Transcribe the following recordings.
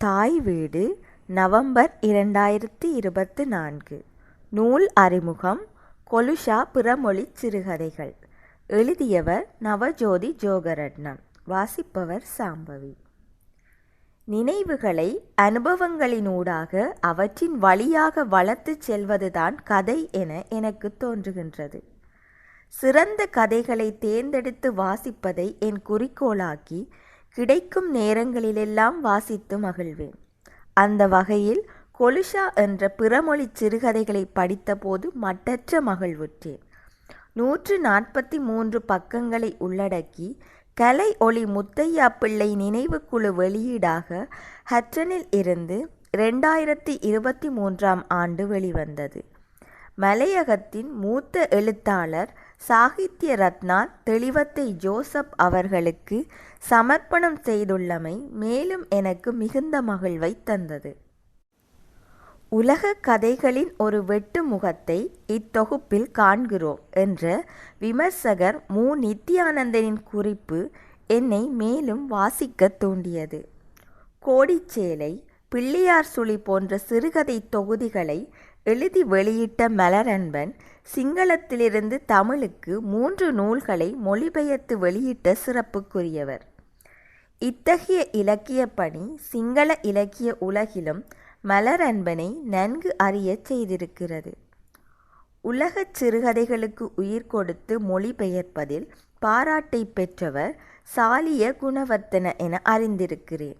தாய் வீடு நவம்பர் இரண்டாயிரத்தி இருபத்து நான்கு. நூல் அறிமுகம் கொலுஷா பிறமொழி சிறுகதைகள். எழுதியவர் நவஜோதி ஜோகரட்னம். வாசிப்பவர் சாம்பவி. நினைவுகளை அனுபவங்களினூடாக அவற்றின் வழியாக வளர்த்து செல்வதுதான் கதை என எனக்கு தோன்றுகின்றது. சிறந்த கதைகளை தேர்ந்தெடுத்து வாசிப்பதை என் குறிக்கோளாக்கி கிடைக்கும் நேரங்களிலெல்லாம் வாசித்து மகிழ்வேன். அந்த வகையில் கொலுஷா என்ற பிறமொழி சிறுகதைகளை படித்தபோது மட்டற்ற மகிழ்வுற்றேன். நூற்று நாற்பத்தி மூன்று பக்கங்களை உள்ளடக்கி கலை ஒளி முத்தையா பிள்ளை நினைவுக்குழு வெளியீடாக ஹற்றனில் இருந்து ரெண்டாயிரத்தி இருபத்தி மூன்றாம் ஆண்டு வெளிவந்தது. மலையகத்தின் மூத்த எழுத்தாளர் சாகித்ய ரத்னா தெளிவத்தை ஜோசப் அவர்களுக்கு சமர்ப்பணம் செய்துள்ளமை மேலும் எனக்கு மிகுந்த மகிழ்வை தந்தது. உலக கதைகளின் ஒரு வெட்டு முகத்தை இத்தொகுப்பில் காண்கிறோம் என்ற விமர்சகர் மு. நித்யானந்தனின் குறிப்பு என்னை மேலும் வாசிக்க தூண்டியது. கோடிச்சேலை பிள்ளையார் சுழி போன்ற சிறுகதை தொகுதிகளை எழுதி வெளியிட்ட மலரன்பன் சிங்களத்திலிருந்து தமிழுக்கு மூன்று நூல்களை மொழிபெயர்த்து வெளியிட்ட சிறப்புக்குரியவர். இத்தகைய இலக்கிய பணி சிங்கள இலக்கிய உலகிலும் மலரன்பனை நன்கு அறியச் செய்திருக்கிறது. உலகச் சிறுகதைகளுக்கு உயிர் கொடுத்து மொழிபெயர்ப்பதில் பாராட்டை பெற்றவர் சாலிய குணவர்த்தன என அறிந்திருக்கிறேன்.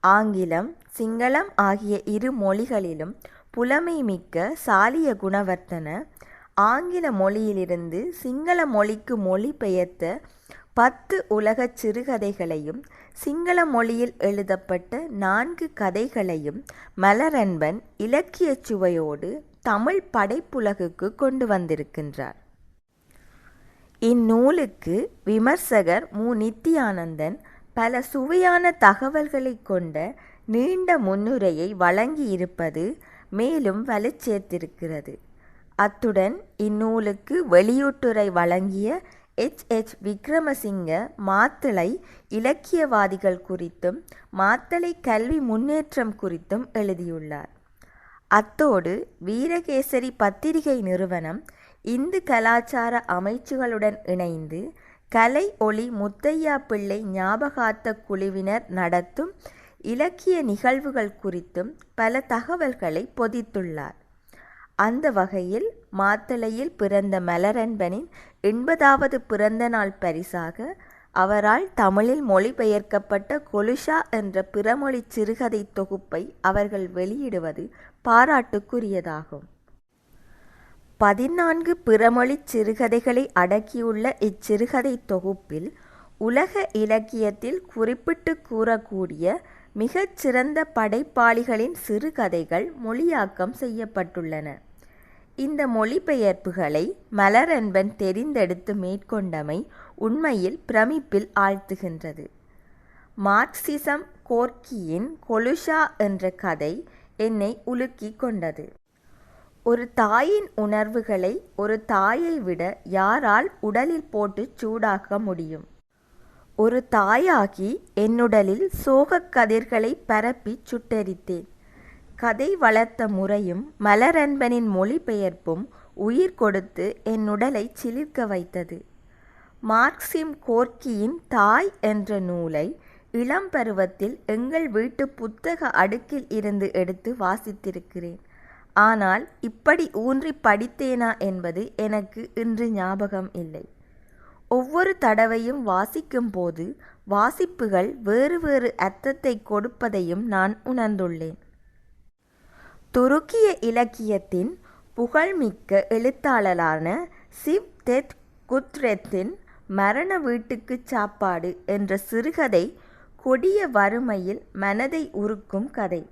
ஆங்கிலம் சிங்களம் ஆகிய இரு மொழிகளிலும் புலமை மிக்க சாலிய குணவர்த்தன ஆங்கில மொழியிலிருந்து சிங்கள மொழிக்கு மொழிபெயர்த்த பத்து உலகச் சிறுகதைகளையும் சிங்கள மொழியில் எழுதப்பட்ட நான்கு கதைகளையும் மலரன்பன் இலக்கிய சுவையோடு தமிழ் படைப்புலகுக்கு கொண்டு வந்திருக்கின்றார். இந்நூலுக்கு விமர்சகர் மு. நித்தியானந்தன் பல சுவையான தகவல்களை கொண்ட நீண்ட முன்னுரையை வழங்கியிருப்பது மேலும் வலுச்சேர்த்திருக்கிறது. அத்துடன் இந்நூலுக்கு வெளியூட்டுரை வழங்கிய எச். எச். விக்ரமசிங்க மாத்தளை இலக்கியவாதிகள் குறித்தும் மாத்தளை கல்வி முன்னேற்றம் குறித்தும் எழுதியுள்ளார். அத்தோடு வீரகேசரி பத்திரிகை நிறுவனம் இந்து கலாச்சார அமைச்சுகளுடன் இணைந்து கலை ஒளி முத்தையா பிள்ளை ஞாபகார்த்த குழுவினர் நடத்தும் இலக்கிய நிகழ்வுகள் குறித்தும் பல தகவல்களை பொதித்துள்ளார். அந்த வகையில் மாத்தளையில் பிறந்த மலரன்பனின் எண்பதாவது பிறந்த நாள் பரிசாக அவரால் தமிழில் மொழிபெயர்க்கப்பட்ட கொலுஷா என்ற பிறமொழி சிறுகதை தொகுப்பை அவர்கள் வெளியிடுவது பாராட்டுக்குரியதாகும். பதினான்கு பிறமொழி சிறுகதைகளை அடக்கியுள்ள இச்சிறுகதை தொகுப்பில் உலக இலக்கியத்தில் குறிப்பிட்டு கூறக்கூடிய மிகச்சிறந்த படைப்பாளிகளின் சிறுகதைகள் மொழியாக்கம் செய்யப்பட்டுள்ளன. இந்த மொழிபெயர்ப்புகளை மலரன்பன் தெரிந்தெடுத்து மேற்கொண்டமை உண்மையில் பிரமிப்பில் ஆழ்த்துகின்றது. மார்க்சிசம் கோர்க்கியின் கொலுஷா என்ற கதை என்னை உலுக்கி கொண்டது. ஒரு தாயின் உணர்வுகளை ஒரு தாயை விட யாரால் உடலில் போட்டு சூடாக்க முடியும்? ஒரு தாயாகி என்னுடலில் சோகக் கதிர்களை பரப்பி சுட்டெரித்தேன். கதை வளர்த்த முறையும் மலரன்பனின் மொழிபெயர்ப்பும் உயிர் கொடுத்து என் உடலை சிலிர்க்க வைத்தது. மார்க்சிம் கோர்க்கியின் தாய் என்ற நூலை இளம் பருவத்தில் எங்கள் வீட்டு புத்தக அடுக்கில் இருந்து எடுத்து வாசித்திருக்கிறேன். ஆனால் இப்படி ஊன்றி படித்தேனா என்பது எனக்கு இன்று ஞாபகம் இல்லை. ஒவ்வொரு தடவையும் வாசிக்கும் போது வாசிப்புகள் வேறு வேறு அர்த்தத்தை கொடுப்பதையும் நான் உணர்ந்துள்ளேன். துருக்கிய இலக்கியத்தின் புகழ்மிக்க எழுத்தாளரான சிவ் தெத் குத்ரெத்தின் மரண வீட்டுக்கு சாப்பாடு என்ற சிறுகதை கொடிய வறுமையில் மனதை உருக்கும் கதை.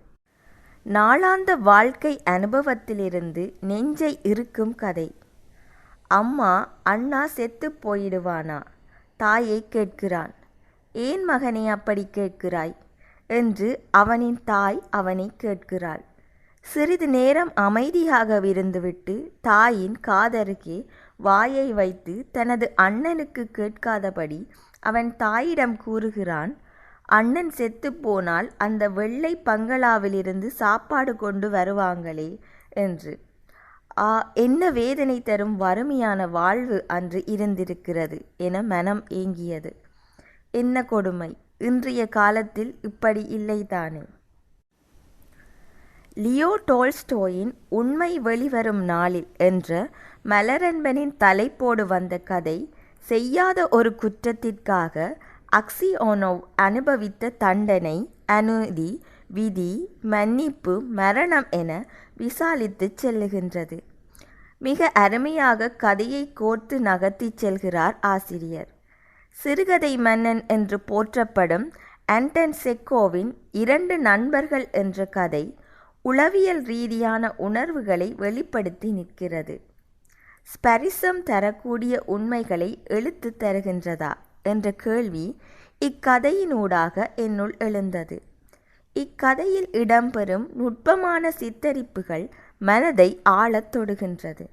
நாளாந்த வாழ்க்கை அனுபவத்திலிருந்து நெஞ்சை இருக்கும் கதை. அம்மா அண்ணா செத்து போயிடுவானா? தாயை கேட்கிறான். ஏன் மகனே அப்படி கேட்கிறாய்? என்று அவனின் தாய் அவனை கேட்கிறாள். சிறிது நேரம் அமைதியாக விருந்துவிட்டு தாயின் காதருகே வாயை வைத்து தனது அண்ணனுக்கு கேட்காதபடி அவன் தாயிடம் கூறுகிறான் அண்ணன் செத்து போனால் அந்த வெள்ளை பங்களாவிலிருந்து சாப்பாடு கொண்டு வருவாங்களே என்று. ஆ என்ன வேதனை தரும் வறுமையான வாழ்வு அன்று இருந்திருக்கிறது என மனம் ஏங்கியது. என்ன கொடுமை? இன்றைய காலத்தில் இப்படி இல்லைதானே? லியோ டோல்ஸ்டோயின் உண்மை வெளிவரும் நாளில் என்ற மலரன்பனின் தலைப்போடு வந்த கதை செய்யாத ஒரு குற்றத்திற்காக அக்சியோனோவ் அனுபவித்த தண்டனை அனுதி விதி மன்னிப்பு மரணம் என விசாலித்து செல்லுகின்றது. மிக அருமையாக கதையை கோர்த்து நகர்த்திச் செல்கிறார் ஆசிரியர். சிறுகதை மன்னன் என்று போற்றப்படும் ஆண்டன் செக்கோவின் இரண்டு நண்பர்கள் என்ற கதை உளவியல் ரீதியான உணர்வுகளை வெளிப்படுத்தி நிற்கிறது. ஸ்பரிசம் தரக்கூடிய உண்மைகளை எழுத்து தருகின்றதா என்ற கேள்வி இக்கதையினூடாக என்னுள் எழுந்தது. இக்கதையில் இடம்பெறும் நுட்பமான சித்தரிப்புகள் மனதை ஆளத் தொடுகின்றது.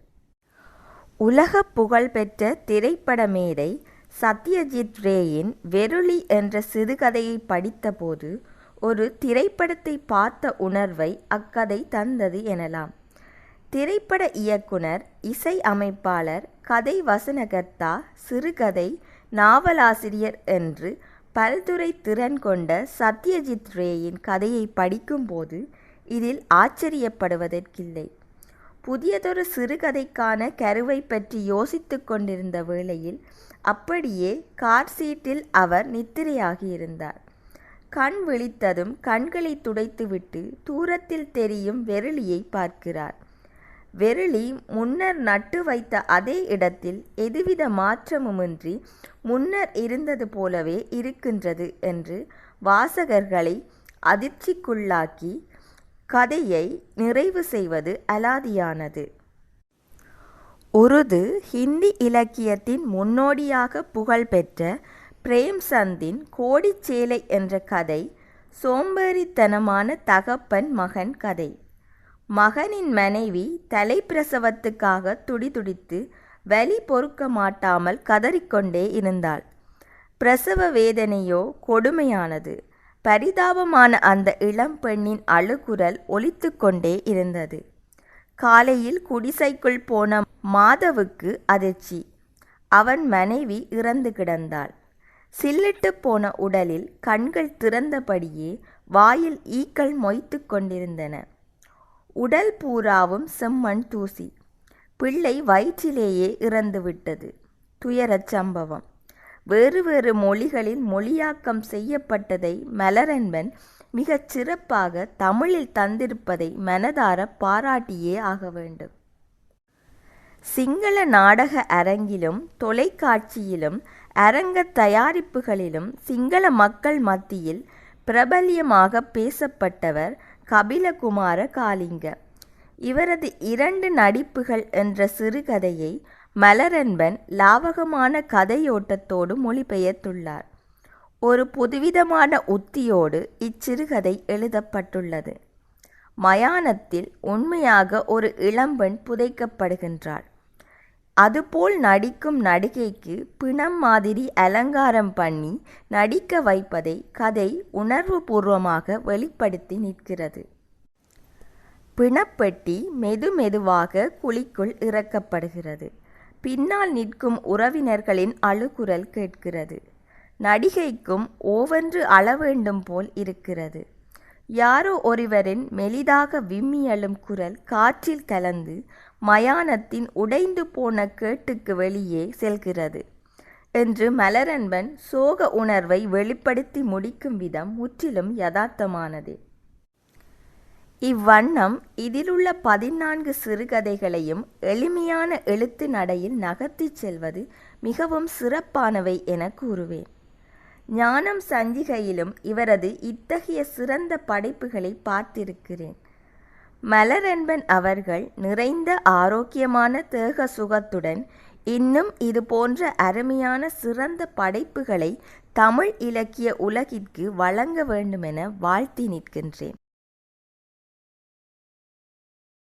உலக புகழ்பெற்ற திரைப்பட மேதை சத்யஜித் ரேயின் வெருளி என்ற சிறுகதையை படித்தபோது ஒரு திரைப்படத்தை பார்த்த உணர்வை அக்கதை தந்தது எனலாம். திரைப்பட இயக்குனர் இசை அமைப்பாளர் கதை வசனகர்த்தா சிறுகதை நாவலாசிரியர் என்று பல்துறை திறன் கொண்ட சத்யஜித் ரேயின் கதையை படிக்கும்போது இதில் ஆச்சரியப்படுவதற்கில்லை. புதியதொரு சிறுகதைக்கான கருவை பற்றி யோசித்து கொண்டிருந்த வேளையில் அப்படியே கார் சீட்டில் அவர் நித்திரையாகியிருந்தார். கண் விழித்ததும் கண்களை துடைத்துவிட்டு தூரத்தில் தெரியும் வெருளியை பார்க்கிறார். வெருளி முன்னர் நட்டு வைத்த அதே இடத்தில் எதுவித மாற்றமுமின்றி முன்னர் இருந்தது போலவே இருக்கின்றது என்று வாசகர்களை அதிர்ச்சிக்குள்ளாக்கி கதையை நிறைவு செய்வது அலாதியானது. உருது ஹிந்தி இலக்கியத்தின் முன்னோடியாக புகழ்பெற்ற பிரேம்சந்தின் கோடிச்சேலை என்ற கதை சோம்பேறித்தனமான தகப்பன் மகன் கதை. மகனின் மனைவி தலைப்பிரசவத்துக்காக துடிதுடித்து வலி பொறுக்க மாட்டாமல் கதறிக்கொண்டே இருந்தாள். பிரசவ வேதனையோ கொடுமையானது. பரிதாபமான அந்த இளம் பெண்ணின் அழுகுரல் ஒலித்து கொண்டே இருந்தது. காலையில் குடிசைக்குள் போன மாதவுக்கு அதிர்ச்சி. அவன் மனைவி இறந்து கிடந்தாள். சில்லிட்டு போன உடலில் கண்கள் திறந்தபடியே வாயில் ஈக்கள் மொய்த்து கொண்டிருந்தன. உடல் பூராவும் செம்மண் தூசி. பிள்ளை வயிற்றிலேயே இறந்துவிட்டது. துயரச் சம்பவம். வேறு வேறு மொழிகளில் மொழியாக்கம் செய்யப்பட்டதை மலரன்பன் மிகச் சிறப்பாக தமிழில் தந்திருப்பதை மனதார பாராட்டியே ஆக வேண்டும். சிங்கள நாடக அரங்கிலும் தொலைக்காட்சியிலும் அரங்க தயாரிப்புகளிலும் சிங்கள மக்கள் மத்தியில் பிரபல்யமாக பேசப்பட்டவர் கபிலகுமார காலிங்க இவரது இரண்டு நடிப்புகள் என்ற சிறுகதையை மலரன்பன் லாவகமான கதையோட்டத்தோடு மொழிபெயர்த்துள்ளார். ஒரு புதுவிதமான உத்தியோடு இச்சிறுகதை எழுதப்பட்டுள்ளது. மயானத்தில் உண்மையாக ஒரு இளம்பெண் புதைக்கப்படுகின்றாள். அதுபோல் நடிக்கும் நடிகைக்கு பிணம் மாதிரி அலங்காரம் பண்ணி நடிக்க வைப்பதை கதை உணர்வுபூர்வமாக வெளிப்படுத்தி நிற்கிறது. பிணப்பெட்டி மெதுமெதுவாக குழிக்குள் இறக்கப்படுகிறது. பின்னால் நிற்கும் உறவினர்களின் அழுகுரல் கேட்கிறது. நடிகைக்கும் ஓவென்று அளவேண்டும் போல் இருக்கிறது. யாரோ ஒருவரின் மெலிதாக விம்மியலும் குரல் காற்றில் கலந்து மயானத்தின் உடைந்து போன கேட்டுக்கு வெளியே செல்கிறது. என்று மலரன்பன் சோக உணர்வை வெளிப்படுத்தி முடிக்கும் விதம் முற்றிலும் யதார்த்தமானதே. இவ்வண்ணம் இதிலுள்ள பதினான்கு சிறுகதைகளையும் எளிமையான எழுத்து நடையில் நகர்த்திச் செல்வது மிகவும் சிறப்பானவை என கூறுவேன். ஞானம் சஞ்சிகையிலும் இவரது இத்தகைய சிறந்த படைப்புகளை பார்த்திருக்கிறேன். மலரன்பன் அவர்கள் நிறைந்த ஆரோக்கியமான தேக சுகத்துடன் இன்னும் இது போன்ற அருமையான சிறந்த படைப்புகளை தமிழ் இலக்கிய உலகிற்கு வழங்க வேண்டுமென வாழ்த்தி நிற்கின்றேன்.